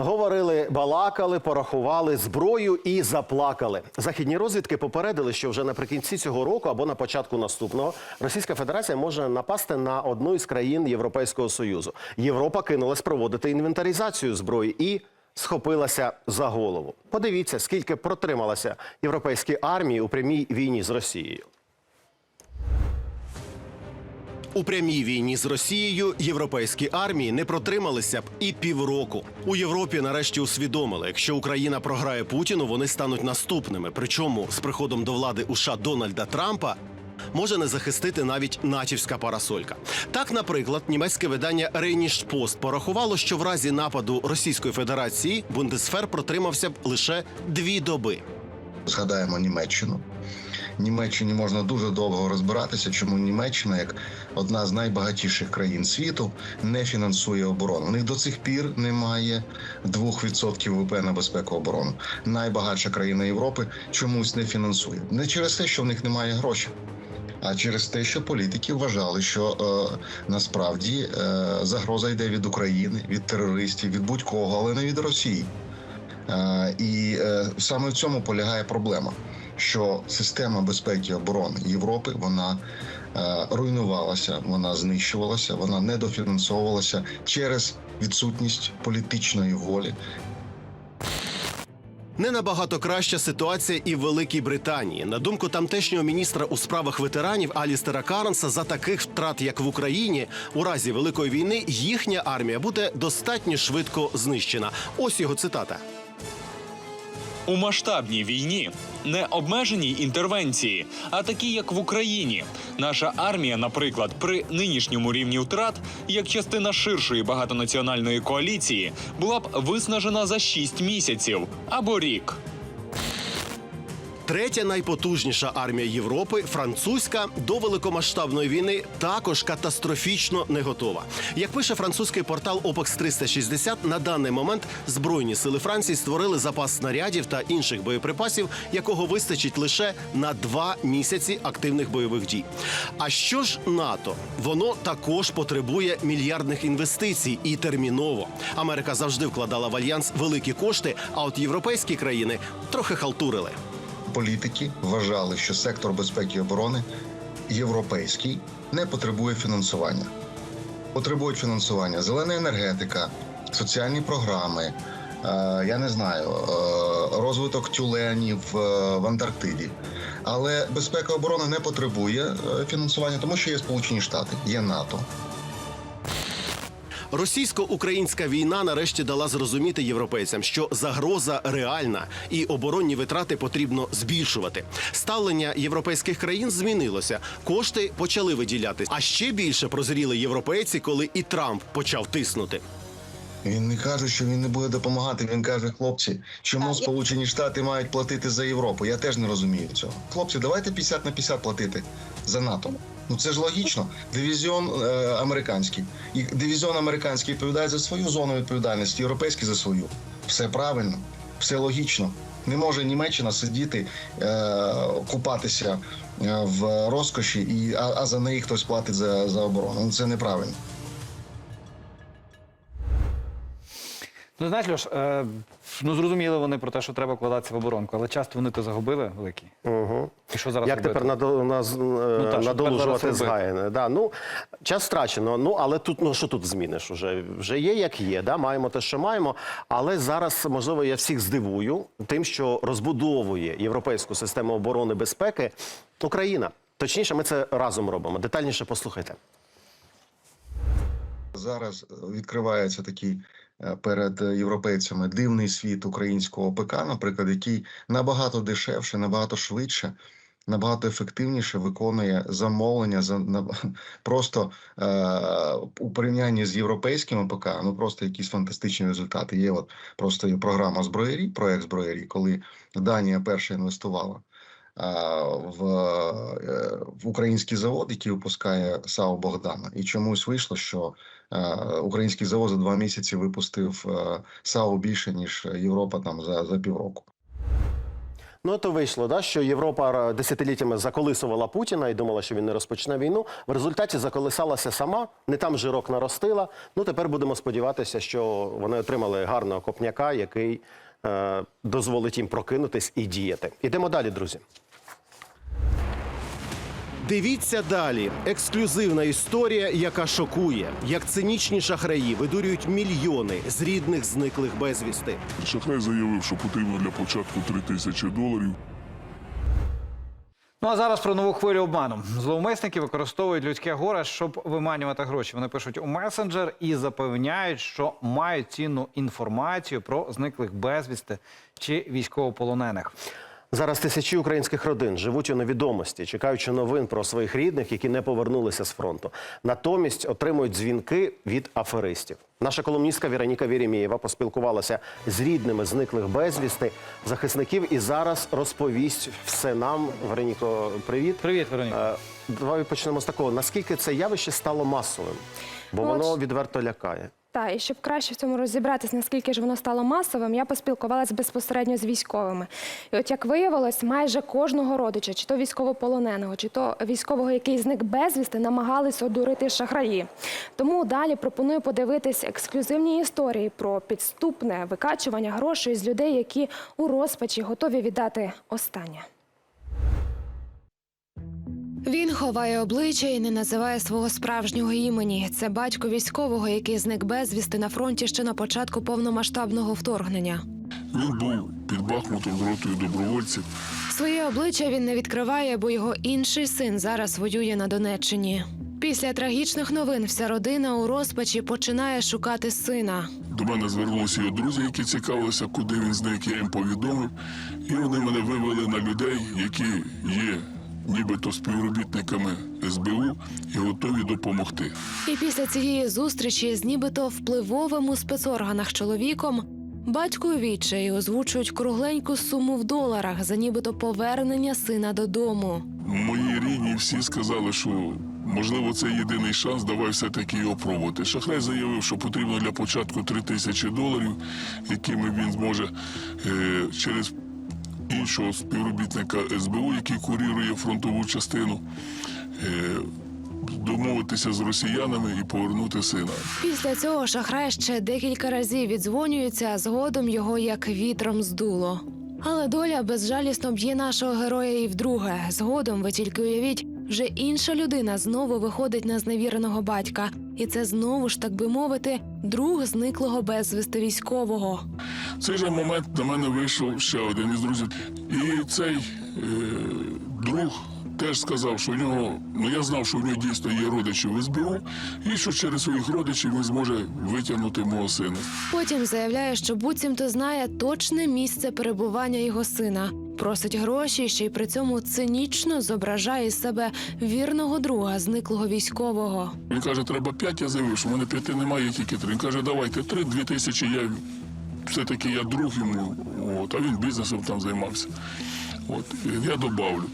Говорили, балакали, порахували зброю і заплакали. Західні розвідки попередили, що вже наприкінці цього року або на початку наступного Російська Федерація може напасти на одну із країн Європейського союзу. Європа кинулась проводити інвентаризацію зброї і схопилася за голову. Подивіться, скільки протрималася європейські армії у прямій війні з Росією. У прямій війні з Росією європейські армії не протрималися б і півроку. У Європі нарешті усвідомили, якщо Україна програє Путіну, вони стануть наступними. Причому з приходом до влади у США Дональда Трампа. Може не захистити навіть натівська парасолька. Так, наприклад, німецьке видання Post порахувало, що в разі нападу Російської Федерації Бундесфер протримався б лише дві доби. Згадаємо Німеччину. Німеччині можна дуже довго розбиратися, чому Німеччина, як одна з найбагатіших країн світу, не фінансує оборону. У них до цих пір немає 2% ВВП на безпеку оборону. Найбагатша країна Європи чомусь не фінансує. Не через те, що в них немає грошей. А через те, що політики вважали, що е, насправді е, загроза йде від України, від терористів, від будь-кого, але не від Росії. Е, і е, саме в цьому полягає проблема, що система безпеки і оборони Європи вона е, руйнувалася, вона знищувалася, вона недофінансовувалася через відсутність політичної волі Не набагато краща ситуація і в Великій Британії. На думку тамтешнього міністра у справах ветеранів Алістера Карнса, за таких втрат, як в Україні, у разі великої війни їхня армія буде достатньо швидко знищена. Ось його цитата. У масштабній війні не обмежені інтервенції, а такі, як в Україні. Наша армія, наприклад, при нинішньому рівні втрат, як частина ширшої багатонаціональної коаліції, була б виснажена за 6 місяців або рік. Третя найпотужніша армія Європи, французька, до великомасштабної війни також катастрофічно не готова. Як пише французький портал OPEX 360, на даний момент збройні сили Франції створили запас снарядів та інших боєприпасів, якого вистачить лише на два місяці активних бойових дій. А що ж НАТО? Воно також потребує мільярдних інвестицій і терміново. Америка завжди вкладала в альянс великі кошти, а от європейські країни трохи халтурили. Політики вважали, що сектор безпеки і оборони європейський не потребує фінансування. Потребують фінансування зелена енергетика, соціальні програми, е, я не знаю, е, розвиток тюленів е, в Антарктиді. Але безпека і оборона не потребує фінансування, тому що є Сполучені Штати, є НАТО. Російсько-українська війна нарешті дала зрозуміти європейцям, що загроза реальна і оборонні витрати потрібно збільшувати. Ставлення європейських країн змінилося. Кошти почали виділяти. А ще більше прозріли європейці, коли і Трамп почав тиснути. Він не каже, що він не буде допомагати. Він каже, хлопці, чому Сполучені Штати мають платити за Європу? Я теж не розумію цього. Хлопці, давайте 50 на 50 платити за НАТО. Ну це ж логічно. Дивізіон е, американський. І дивізіон американський відповідає за свою зону відповідальності, європейський за свою. Все правильно, все логічно. Не може Німеччина сидіти, е, купатися е, в розкоші, і, а, а за неї хтось платить за, за оборону. Ну це неправильно. Ну, знаєш, Льош, е, ну зрозуміли вони про те, що треба вкладатися в оборонку, але часто вони то загубили великі. Угу. І що зараз Як робити? тепер надо, наз, Ну, так, що надолужувати зараз згаяне? Да, ну, час втрачено. Ну, але тут, ну що тут зміниш? Уже, вже є, як є. Да? Маємо те, що маємо. Але зараз, можливо, я всіх здивую тим, що розбудовує європейську систему оборони безпеки Україна. Точніше, ми це разом робимо. Детальніше послухайте. Зараз відкривається такий е, перед європейцями дивний світ українського ОПК, наприклад, який набагато дешевше, набагато швидше, набагато ефективніше виконує замовлення за на просто е, у порівнянні з європейським ОПК, ну просто якісь фантастичні результати. Є от просто є програма зброярі, проект зброярі, коли Данія перша інвестувала. А, В, е, в український завод, який випускає САУ Богдана, і чомусь вийшло, що Е, Український завод за два місяці випустив е, САУ більше ніж Європа там за, за півроку. Ну, то вийшло, да, що Європа десятиліттями заколисувала Путіна і думала, що він не розпочне війну. В результаті заколисалася сама, не там жирок наростила. Ну, тепер будемо сподіватися, що вони отримали гарного копняка, який е, дозволить їм прокинутись і діяти. Ідемо далі, друзі. Дивіться далі. Ексклюзивна історія, яка шокує, як цинічні шахраї видурюють мільйони з рідних зниклих безвісти. Шахрай заявив, що потрібно для початку 3 тисячі доларів. Ну а зараз про нову хвилю обману. Зловмисники використовують людське горе, щоб виманювати гроші. Вони пишуть у месенджер і запевняють, що мають цінну інформацію про зниклих безвісти чи військовополонених. Зараз тисячі українських родин живуть у невідомості, чекаючи новин про своїх рідних, які не повернулися з фронту. Натомість отримують дзвінки від аферистів. Наша колумністка Віроніка Вєремєєва поспілкувалася з рідними зниклих безвісти захисників і зараз розповість все нам. Вероніко, привіт. Привіт, Вероніка. Е, Давай почнемо з такого. Наскільки це явище стало масовим? Бо Ну, воно от- відверто лякає. Так, і щоб краще в цьому розібратись, наскільки ж воно стало масовим, я поспілкувалася безпосередньо з військовими. І от як виявилось, майже кожного родича, чи то військовополоненого, чи то військового, який зник безвісти, намагались одурити шахраї. Тому далі пропоную подивитись ексклюзивні історії про підступне викачування грошей з людей, які у розпачі готові віддати останнє. Він ховає обличчя і не називає свого справжнього імені. Це батько військового, який зник безвісти на фронті ще на початку повномасштабного вторгнення. Він був під Бахмутом з ротою добровольців. Своє обличчя він не відкриває, бо його інший син зараз воює на Донеччині. Після трагічних новин вся родина у розпачі починає шукати сина. До мене звернулися його друзі, які цікавилися, куди він зник, я їм повідомив. І вони мене вивели на людей, які є нібито співробітниками СБУ і готові допомогти. І після цієї зустрічі з нібито впливовим у спецорганах чоловіком батько відчаї озвучують кругленьку суму в доларах за нібито повернення сина додому. Мої рідні всі сказали, що можливо це єдиний шанс, давай все-таки його пробувати. Шахрай заявив, що потрібно для початку 3 тисячі доларів, якими він зможе е, через іншого співробітника СБУ, який курірує фронтову частину, е, домовитися з росіянами і повернути сина. Після цього шахрай ще декілька разів віддзвонюється, а згодом його як вітром здуло. Але доля безжалісно б'є нашого героя і вдруге. Згодом, ви тільки уявіть, вже інша людина знову виходить на зневіреного батька. І це знову ж, так би мовити, друг зниклого безвісти військового. В цей же момент до мене вийшов ще один із друзів. І цей е, друг теж сказав, що у нього, ну я знав, що в нього дійсно є родичі в СБУ, і що через своїх родичів він зможе витягнути мого сина. Потім заявляє, що буцімто знає точне місце перебування його сина. Просить гроші, ще й при цьому цинічно зображає із себе вірного друга зниклого військового. Він каже, треба п'ять, я заявив, що в мене п'яти немає, є тільки три. Він каже, давайте три, дві тисячі, я все-таки я друг йому, от, а він бізнесом там займався. От, я добавлю.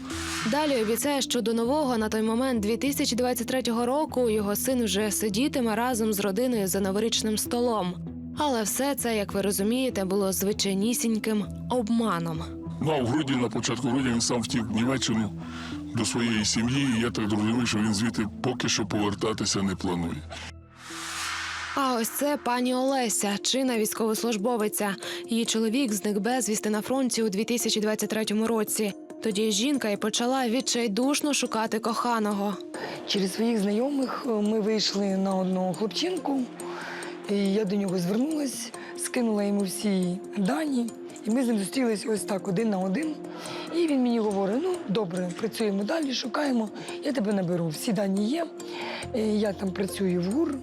Далі обіцяє, що до нового на той момент 2023 року його син вже сидітиме разом з родиною за новорічним столом. Але все це, як ви розумієте, було звичайнісіньким обманом. Ну а в грудні, на початку грудня він сам втік в Німеччину до своєї сім'ї. І я так зрозумів, що він звідти поки що повертатися не планує. А ось це пані Олеся, чина військовослужбовиця. Її чоловік зник безвісти на фронті у 2023 році. Тоді жінка і почала відчайдушно шукати коханого. Через своїх знайомих е, ми вийшли на одного хлопчинку. І я до нього звернулась, скинула йому всі дані, і ми з ним зустрілись ось так один на один. І він мені говорить: ну добре, працюємо далі, шукаємо, я тебе наберу. Всі дані є. Е, Я там працюю в ГУР,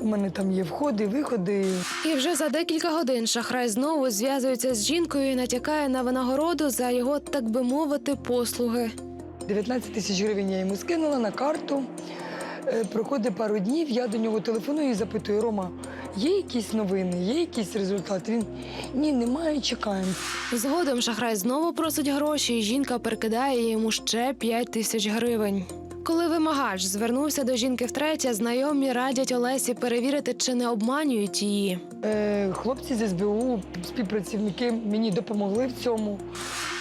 у мене там є входи, виходи. І вже за декілька годин шахрай знову зв'язується з жінкою і натякає на винагороду за його, так би мовити, послуги. 19 тисяч гривень я йому скинула на карту. Е, Проходить пару днів, я до нього телефоную і запитую: Рома, є якісь новини, є якісь результати? Він ні, немає, чекаємо. Згодом шахрай знову просить гроші, і жінка перекидає йому ще 5 тисяч гривень. Коли вимагач звернувся до жінки втретє, знайомі радять Олесі перевірити, чи не обманюють її. Е, Хлопці з СБУ, співпрацівники мені допомогли в цьому.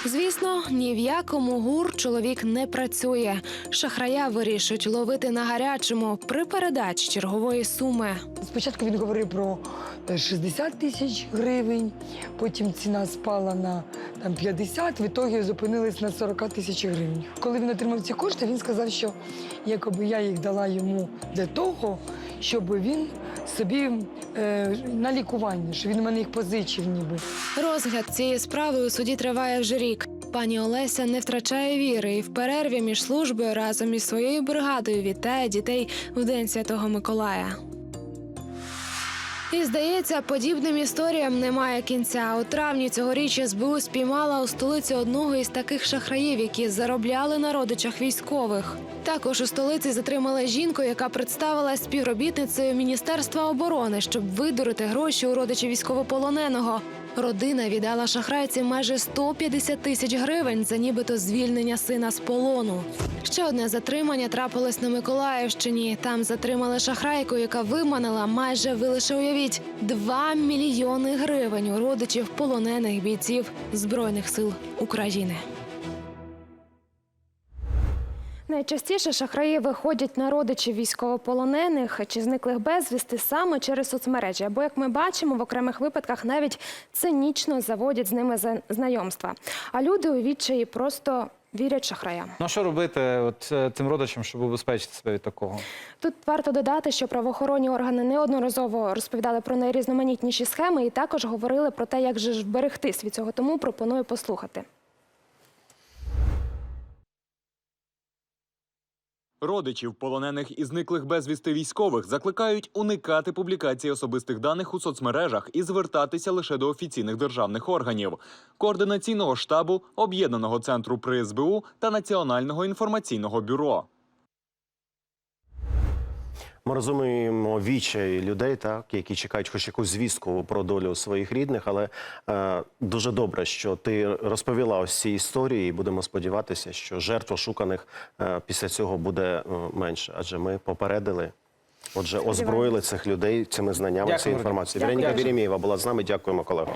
Звісно, ні в якому гур чоловік не працює. Шахрая вирішують ловити на гарячому при передачі чергової суми. Спочатку він говорив про е, 60 тисяч гривень, потім ціна спала на там, 50, в ітогі зупинились на 40 тисяч гривень. Коли він отримав ці кошти, він сказав, що якоби я їх дала йому для того, щоб він собі е, на лікування, що він мене їх позичив ніби. Розгляд цієї справи у суді триває вже рік. Пані Олеся не втрачає віри і в перерві між службою разом із своєю бригадою вітає дітей в День Святого Миколая. І здається, подібним історіям немає кінця. У травні цьогоріч СБУ спіймала у столиці одного із таких шахраїв, які заробляли на родичах військових. Також у столиці затримали жінку, яка представила співробітницею Міністерства оборони, щоб видурити гроші у родичів військовополоненого. Родина віддала шахрайці майже 150 тисяч гривень за нібито звільнення сина з полону. Ще одне затримання трапилось на Миколаївщині. Там затримали шахрайку, яка виманила майже ви лише уявіть 2 мільйони гривень у родичів полонених бійців збройних сил України. Найчастіше шахраї виходять на родичів військовополонених чи зниклих безвісти саме через соцмережі. Або, як ми бачимо, в окремих випадках навіть цинічно заводять з ними знайомства. А люди у відчаї просто вірять шахраям. Ну а що робити от, цим родичам, щоб убезпечити себе від такого? Тут варто додати, що правоохоронні органи неодноразово розповідали про найрізноманітніші схеми і також говорили про те, як же ж вберегтись від цього. Тому пропоную послухати. Родичів полонених і зниклих безвісти військових закликають уникати публікації особистих даних у соцмережах і звертатися лише до офіційних державних органів, координаційного штабу, об'єднаного центру при СБУ та Національного інформаційного бюро. Ми розуміємо вічай людей, так які чекають хоч якусь звістку про долю своїх рідних. Але е, дуже добре, що ти розповіла ось ці історії, і будемо сподіватися, що жертв ошуканих е, після цього буде е, менше. Адже ми попередили. Отже, озброїли цих людей цими знаннями, цією інформацією. Вероніка Вєремєєва була з нами. Дякуємо, колего.